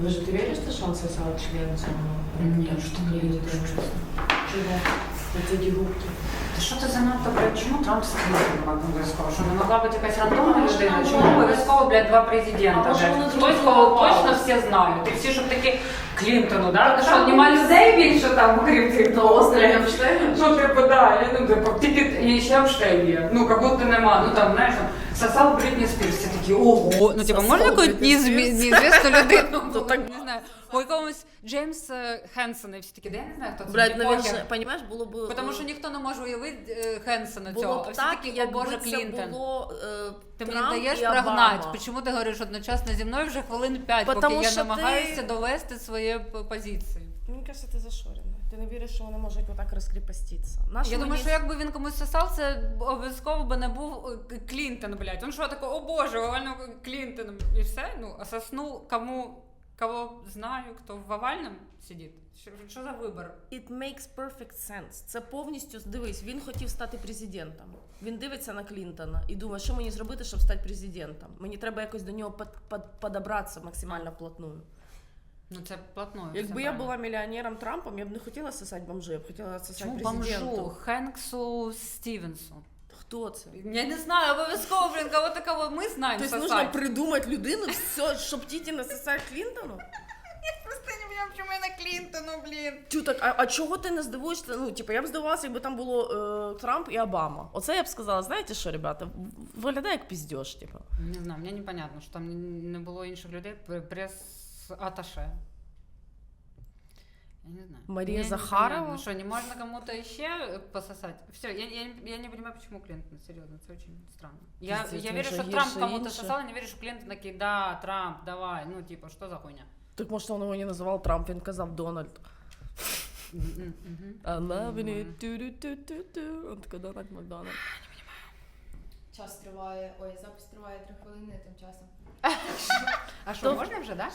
Боже, ты веришь, что он сосал член самого? Нет, что не верю, веришь, честно. Чего? Вот эти губки. Та що це занадто, блядь, чому Трамп з Клінтоном обов'язково? Що не могла бути якась рандомна Може, людина? там Чому була- обов'язково, блядь, два президента? А може, блядь? вони Хтось, друг кого друга точно мали? всі знають. І всі, щоб такі Клінтону, да? Та що, нема людей більше там, окрім цих Ну, острый Эпштейн? Ну, типу, да, я, ну, типу, тільки і ще Епштейн є. Ну, як будто нема. Ну, там, знаєш, там, сосав Брітні Спірс, всі такі, ого. Ну, типу, можна якусь неізвісну людину? То так- не знаю. У якомусь Джеймс е, Хенсона, і всі такі, де я не знаю, хто це. Блядь, мені навіть, понімаєш, було б... Тому е, що ніхто не може уявити е, Хенсона було цього. б всі так, такі, о якби Боже, це Клінтон. було е, Ти Трамп мені даєш і прогнать. Обама. Чому ти говориш одночасно зі мною вже хвилин п'ять, поки я що намагаюся довести свої п- позиції. Мені кажется, ти зашорена. Ти не віриш, що вони можуть отак розкріпоститися. Нащо Я думаю, що якби він комусь сосав, це обов'язково би не був е, Клінтон, блядь. Він що таке, о Боже, овального Клінтон. І все. Ну, а соснув кому, кого знаю, хто в овальному сидить. Що, що за вибір? It makes perfect sense. Це повністю дивись. Він хотів стати президентом. Він дивиться на Клінтона і думає, що мені зробити, щоб стати президентом. Мені треба якось до нього под, под, подобратися максимально вплотную. Ну це платною. Якби я була мільйонером Трампом, я б не хотіла сосати бомжи, я б хотіла сосати Чому президенту. бомжу? Хенксу Стівенсу. Хто це? Я не знаю, обов'язково, блін, кого такого ми знаємо Тобто нужно придумати людину, все, щоб тіті не сосати Клінтону? Чому я на Клінтону, блін. Тю, так, а, а чого ти не здивуєшся? Ну, типу, я б здивувалася, якби там було е, Трамп і Обама. Оце я б сказала, знаєте що, ребята, виглядає як піздьош, типу. Не знаю, мені непонятно, що там не було інших людей. Прес-аташе. Я не знаю. Мария Мне Захарова? непонятно, Что, не можно кому-то еще пососать? Все, я, я, не- я не понимаю, почему Клинтон, серьезно, это очень странно. Я, Пиздец, я ну верю, что, Трамп кому-то сосал, я не верю, что Клинтон такие, да, Трамп, давай, ну, типа, что за хуйня? Так може він його не називав Трамп, він казав Дональд. Loving Мгм. it. Он такий Дональд Макдональд. час триває. Ой, запис триває три хвилини тим часом. А що можна вже, так?